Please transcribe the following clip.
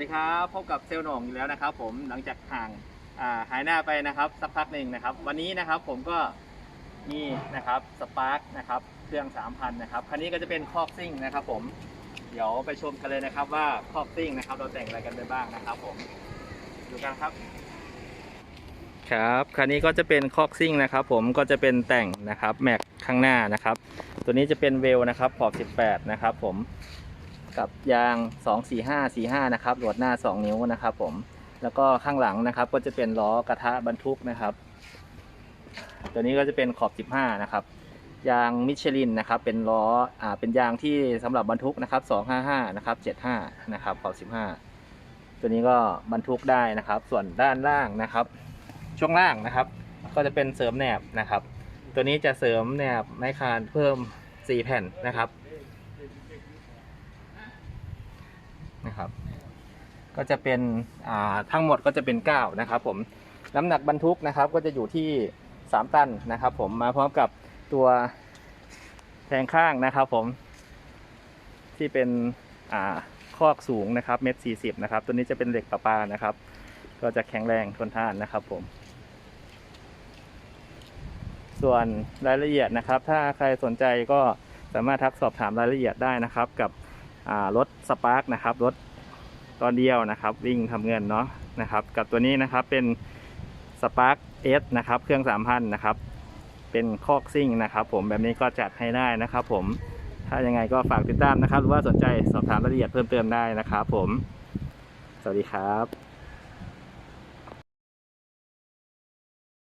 สวัสดีครับพบกับเซลล์หน่องอยู่แล้วนะครับผมหลังจากห่างาหายหน้าไปนะครับสักพักหนึ่งนะครับ วันนี้นะครับผมก็มีนะครับสปาร์กนะครับเครื่อง 3,000 นะครับคันนี้ก็จะเป็นคอกซิ่งนะครับผมเดี๋ยวไปชมกันเลยนะครับว่าคอกซิ่งนะครับเราแต่งอะไรกันไปบ้างนะครับผมดูกันครับ ครับคันนี้ก็จะเป็นคอกซิ่งนะครับผมก็จะเป็นแต่งนะครับแม็กข้างหน้านะครับ ตัวนี้จะเป็นเวลนะครับขอบ 18 นะครับผม กับยาง 245 45 นะครับโหลดหน้า 2 นิ้วนะครับผม แล้วก็ข้างหลังนะครับก็จะเป็นล้อกระทะบรรทุกนะครับ ตัวนี้ก็จะเป็นขอบ 15 นะครับ ยางมิชลินนะครับเป็นล้ออ่าเป็นยางที่สำหรับบรรทุกนะครับ 255 นะครับ 75 นะครับขอบ 15 ตัวนี้ก็บรรทุกได้นะครับ ส่วนด้านล่างนะครับ ช่วงล่างนะครับ ก็จะเป็นเสริมแหนบนะครับ ตัวนี้จะเสริมแหนบไม้คานเพิ่ม 4 แผ่นนะครับ นะครับ ก็จะเป็นทั้งหมดก็จะเป็น 9 นะครับผมน้ำหนักบรรทุกนะครับก็จะอยู่ที่ 3 ตันนะครับผมมาพร้อมกับตัวแทงข้างนะครับผม ที่เป็นอ่าคอกสูงนะครับเมตรสี่สิบนะครับ ตัวนี้จะเป็นเหล็กประปานะครับ ก็จะแข็งแรงทนทานนะครับผม ส่วนรายละเอียดนะครับ ถ้าใครสนใจก็สามารถทักสอบถามรายละเอียดได้นะครับ กับรถสปาร์กนะครับรถ ตอนเดียวนะครับ วิ่งทำเงินเนาะนะครับ กับตัวนี้นะครับเป็นสปาร์กเอสนะครับ เครื่อง 3,000 นะครับ เป็นคอกซิ่งนะครับ ผมแบบนี้ก็จัดให้ได้นะครับ ผมถ้ายังไงก็ฝากติดตามนะครับ หรือว่าสนใจสอบถามรายละเอียดเพิ่มเติมได้นะครับ ผม สวัสดีครับ